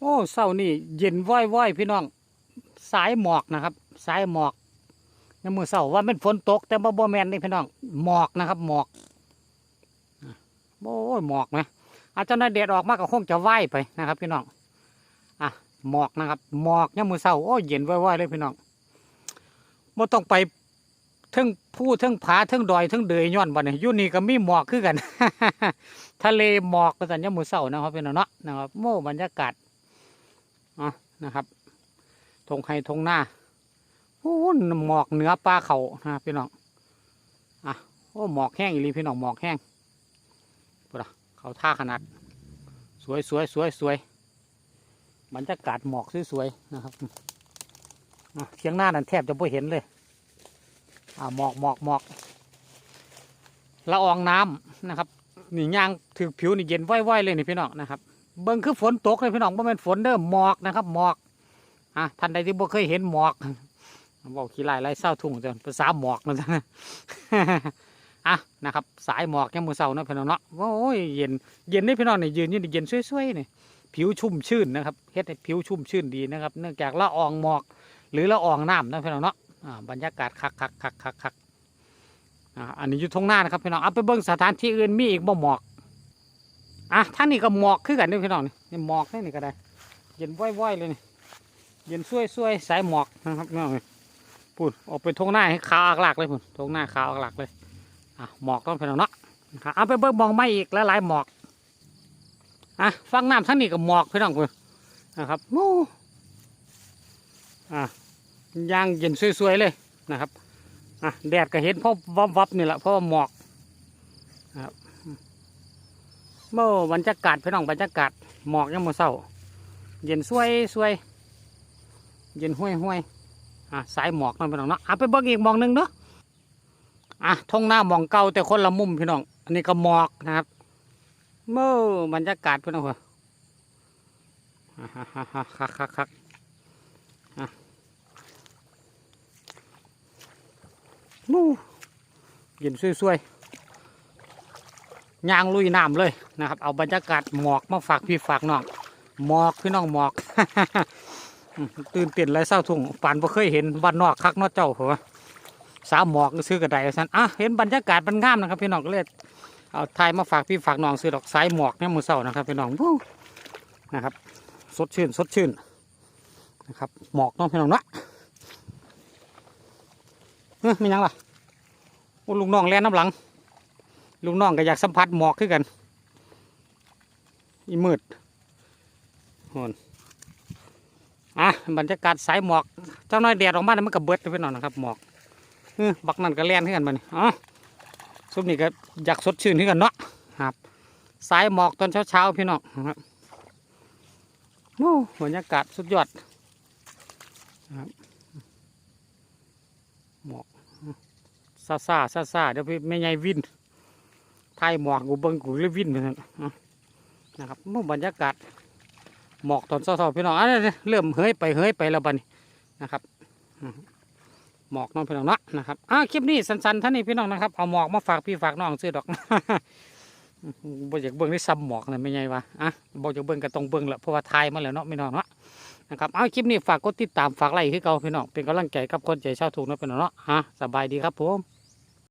โอ้เศร้านี่เย็นว้อยว้อยพี่น้อง สายหมอกนะครับ สายหมอกในมือเศร้าว่าเป็นฝนตก แต่บ่บ่แมนนี่พี่น้องหมอกนะครับ หมอกโอ้ยหมอกนะอาจจะนายเดดออกมากก็คงจะไหวไปนะครับ พี่น้องอะหมอกนะครับ หมอกเนี่ยมือเศร้าโอ้ยเย็นว้อยว้อยๆเลยพี่น้องบ่ต้องไปทั้งผู้ทั้งผาทั้งดอยทั้งเดยย้อนบ่เนี่ยยู่นี่ก็มีหมอกคือกัน ทะเลหมอกก็สัญญามือเศร้านะครับพี่น้องเนาะนะครับโม่บรรยากาศ อะนะครับทงไฮทงหน้าโอ้หมอกเหนือปลาเขานะครับพี่น้องอะโอ้หมอกแห้งอีลีพี่น้องหมอกแห้งปะเขาท่าขนาด สวยสวยสวยสวยบรรยากาศหมอกสวยๆนะครับเทียงหน้านั่นแทบจะไม่เห็นเลยอ่าหมอกหมอกหมอกละอองน้ำนะครับนี่ย่างถือผิวนี่เย็นว้อยๆเลยนี่พี่น้องนะครับ เบิ่งคือฝนตกเลยพี่น้องบ่แม่นฝนเด้อหมอกนะครับ หมอกอะท่านใดที่บ่เคยเห็นหมอกบอกขี้ลายไล่เศร้าทุ่งจ้ะภาษาหมอกนะจ๊ะอะนะครับ สายหมอกยังมือเศร้านะพี่น้องเนาะโอ้ยเย็นเย็นนี่พี่น้องนี่ยยืนยู่นี่เย็นสวยๆนี่ผิวชุ่มชื่นนะครับเฮ็ดให้ผิวชุ่มชื่นดีนะครับ เนื่องจากละอองหมอก หรือละอองน้ำนะพี่น้องเนาะอ่าบรรยากาศคักคักคักคักคักอ่าอันนี้อยู่ทงหน้านะครับพี่น้องเอาไปเบิ่งสถานที่อื่นมีอีกบ่หมอก อะท่างนี้ก็หมอกคือกันด้วยพี่น้องนี่นี่หมอกนี่นี่ก็ได้ เย็นว้อยๆเลยนี่เย็นช่วยๆสายหมอกนะครับพี่น้องนี่พูดออกไปทงหน้าให้ขาวอักหลักเลยพูดทงหน้าขาวอักหลักเลยอะหมอกต้องพี่น้องเนาะนะครับเอาไปเบิ่งมองไม่อีกหลายหมอกอะฟังน้ำท่างนี้ก็หมอกพี่น้องพูดนะครับโอ้อะย่างเย็นสวยๆเลยนะครับอะแดดก็เห็นเพราะวับๆนี่แหละเพราะว่าหมอกนะครับ เมื่อบรรยากาศพี่น้องบรรยากาศหมอกยังมือเศร้า เย็นสวยสวยเย็นห้วยห้วยอะสายหมอกนั่นพี่น้องเนาะอะไปเบิ่งอีกมองหนึ่งเนาะอะทงหน้ามองเก่าแต่คนละมุมพี่น้องอันนี้ก็หมอกนะครับ เมื่อบรรยากาศพี่น้องเหรออะฮ่าฮ่าฮ่าคักคักคักอะมู่เย็นสวยๆ ย่างลุยน้ำเลยนะครับ เอาบรรยากาศหมอกมาฝากพี่ฝากน้องหมอกพี่น้องหมอก ตื่นเต้นไรเศร้าทุ่งปานบ่เคยเห็นบ้านนอกคักนอกเจ้าเหรอสาวหมอกซื้อกระไดสันอะเห็นบรรยากาศมันงามนะครับ พี่น้องก็เลยเอาถ่ายมาฝากพี่ฝากน้องซื้อดอกสายหมอกเนี่ยมือเศร้านะครับพี่น้องวู้นะครับ สดชื่นสดชื่นนะครับ หมอกน้องพี่น้องนะเฮ้ยมียังล่ะอ้ลุงน้องแล่นน้ำหลัง ลุงน้องก็อยากสัมผัสหมอกขึ้นกันอีมืดโหนอะบรรยากาศสายหมอก เจ้าน้อยแดดออกมาเนี่ยมันก็เบิดไปหน่อยนะครับหมอกเออบักนั่นก็แล่นขึ้นกันมานี่อ๋อซุปนี่ก็อยากสดชื่นขึ้นกันเนาะครับ สายหมอกตอนเช้าๆพี่น้องครับโอ้บรรยากาศสุดยอดครับหมอกซาซาซาซาเดี๋ยวพี่ไม่ไงวิน ไทยหมอกกูเบิ้งกูเลยวิ่นไปนั่นะนะครับโอ้บรรยากาศหมอกตอนเช้าๆพี่น้องอันนี้เริ่มเฮ้ยไปเฮ้ยไปแล้วบัดนี้นะครับหมอกน้องพี่น้องเนาะนะครับอะคลิปนี้สั้นๆท่านนี้พี่น้องนะครับเอาหมอกมาฝากพี่ฝากน้องซื้อดอกบ่อยากเบิ้งได้ซ้ำหมอกเลยไม่ไงวะอะบ่อยากเบิ้งก็ต้องเบิ้งแหละเพราะว่าไทยมาแล้วเนาะพี่น้องเนาะนะครับเอาคลิปนี้ฝากกดติดตามฝากไลค์คือเก่าพี่น้องเป็นกำลังใจกับคนใจชาวถูกนะพี่น้องเนาะฮะสบายดีครับผม